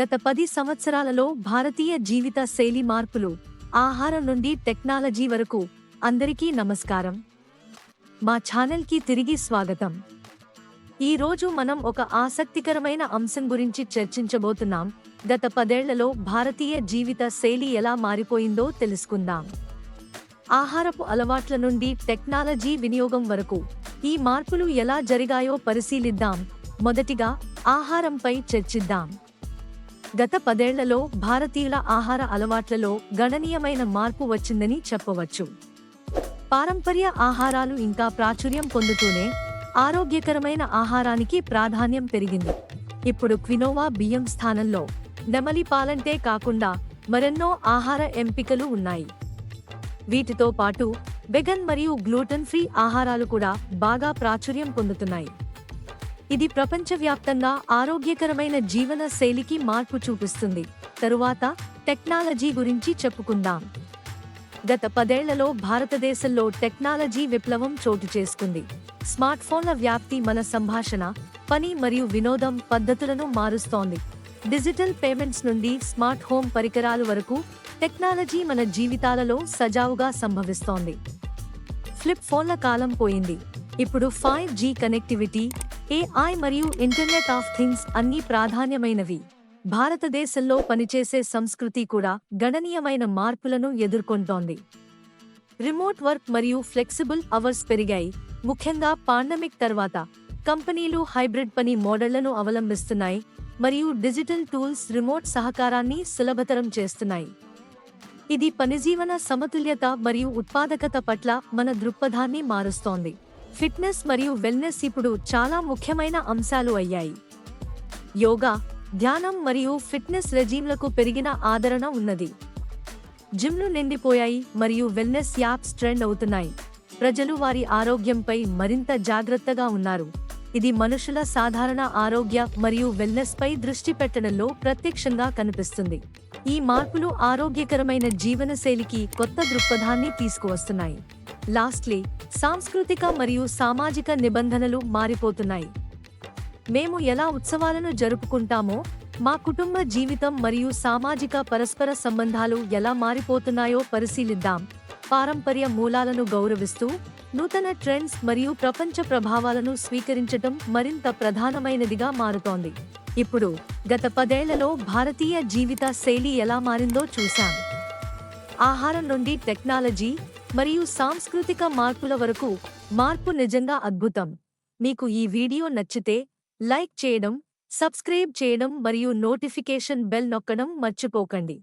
గత పది సంవత్సరాలలో భారతీయ జీవిత శైలి మార్పులు ఆహారం నుండి టెక్నాలజీ వరకు. అందరికీ నమస్కారం. మా ఛానల్కి తిరిగి స్వాగతం. ఈ రోజు మనం ఒక ఆసక్తికరమైన అంశం గురించి చర్చించబోతున్నాం. గత పదేళ్ళలో భారతీయ జీవిత శైలి ఎలా మారిపోయిందో తెలుసుకుందాం. ఆహారపు అలవాట్ల నుండి టెక్నాలజీ వినియోగం వరకు. ఈ మార్పులు ఎలా జరిగాయో పరిశీలిద్దాం. మొదటిగా ఆహారంపై చర్చిద్దాం. గత పదేళ్ళలో భారతీయుల ఆహార అలవాట్లలో గణనీయమైన మార్పు వచ్చిందని చెప్పవచ్చు. పారంపర్య ఆహారాలు ఇంకా ప్రాచుర్యం పొందుతూనే ఆరోగ్యకరమైన ఆహారానికి ప్రాధాన్యం పెరిగింది. ఇప్పుడు క్వినోవా బియ్యం స్థానంలో నెమలి పాలంటే కాకుండా మరెన్నో ఆహార ఎంపికలు ఉన్నాయి. వీటితో పాటు వెగన్ మరియు గ్లూటన్ ఫ్రీ ఆహారాలు కూడా బాగా ప్రాచుర్యం పొందుతున్నాయి. ఇది ప్రపంచవ్యాప్తంగా ఆరోగ్యకరమైన జీవన శైలికి మార్పు చూపిస్తుంది. తరువాత టెక్నాలజీ గురించి చెప్పుకుందాం. గత పదేళ్ళలో భారతదేశంలో టెక్నాలజీ విప్లవం చోటు చేసుకుంది. స్మార్ట్ ఫోన్ల వ్యాప్తి మన సంభాషణ పని మరియు వినోదం పద్ధతులను మారుస్తోంది. డిజిటల్ పేమెంట్స్ నుండి స్మార్ట్ హోమ్ పరికరాలు వరకు టెక్నాలజీ మన జీవితాలలో సజావుగా సంభవిస్తోంది. ఫ్లిప్ ఫోన్ల కాలం పోయింది. ఇప్పుడు ఫైవ్ జీ కనెక్టివిటీ ఏఐ మరియు ఇంటర్నెట్ ఆఫ్ థింగ్స్ అన్ని ప్రాధాన్యమైనవి. భారతదేశంలో పనిచేసే సంస్కృతి కూడా గణనీయమైన మార్పులను ఎదుర్కొంటోంది. రిమోట్ వర్క్ మరియు ఫ్లెక్సిబుల్ అవర్స్ పెరిగాయి. ముఖ్యంగా పాండమిక్ తర్వాత కంపెనీలు హైబ్రిడ్ పని మోడళ్ళను అవలంబిస్తున్నాయి మరియు డిజిటల్ టూల్స్ రిమోట్ సహకారాన్ని సులభతరం చేస్తున్నాయి. ఇది పనిజీవన సమతుల్యత మరియు ఉత్పాదకత పట్ల మన దృక్పథాన్ని మారుస్తోంది. ఫిట్నెస్ మరియు వెల్నెస్ ఇప్పుడు చాలా ముఖ్యమైన అంశాలు అయ్యాయి. యోగా ధ్యానం మరియు ఫిట్నెస్ రెజీమ్లకు పెరిగిన ఆదరణ ఉన్నది. జిమ్లు నిండిపోయాయి మరియు వెల్నెస్ యాప్స్ ట్రెండ్ అవుతున్నాయి. ప్రజలు వారి ఆరోగ్యంపై మరింత జాగ్రత్తగా ఉన్నారు. ఇది మనుషుల సాధారణ ఆరోగ్య మరియు వెల్నెస్పై దృష్టి పెట్టడంలో ప్రత్యక్షంగా కనిపిస్తుంది. ఈ మార్పులు ఆరోగ్యకరమైన జీవనశైలికి కొత్త దృక్పథాన్ని తీసుకువస్తున్నాయి. లాస్ట్లీ సాంస్కృతిక మరియు సామాజిక నిబంధనలు మారిపోతున్నాయి. మేము ఎలా ఉత్సవాలను జరుపుకుంటామో మా కుటుంబ జీవితం మరియు సామాజిక పరస్పర సంబంధాలు ఎలా మారిపోతున్నాయో పరిశీలిద్దాం. పారంపర్య మూలాలను గౌరవిస్తూ నూతన ట్రెండ్స్ మరియు ప్రపంచ ప్రభావాలను స్వీకరించటం మరింత ప్రధానమైనదిగా మారుతోంది. ఇప్పుడు గత పదేళ్ళలో భారతీయ జీవిత శైలి ఎలా మారిందో చూశాం. ఆహారం నుండి టెక్నాలజీ మరియు సాంస్కృతిక మార్పుల వరకు మార్పు నిజంగా అద్భుతం. మీకు ఈ వీడియో నచ్చితే లైక్ చేయడం సబ్స్క్రైబ్ చేయడం మరియు నోటిఫికేషన్ బెల్ నొక్కడం మర్చిపోకండి.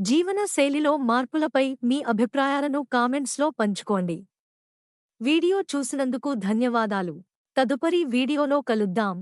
జీవన శైలిలో మార్పులపై మీ అభిప్రాయాలను కామెంట్స్లో పంచుకోండి. వీడియో చూసినందుకు ధన్యవాదాలు. తదుపరి వీడియోలో కలుద్దాం.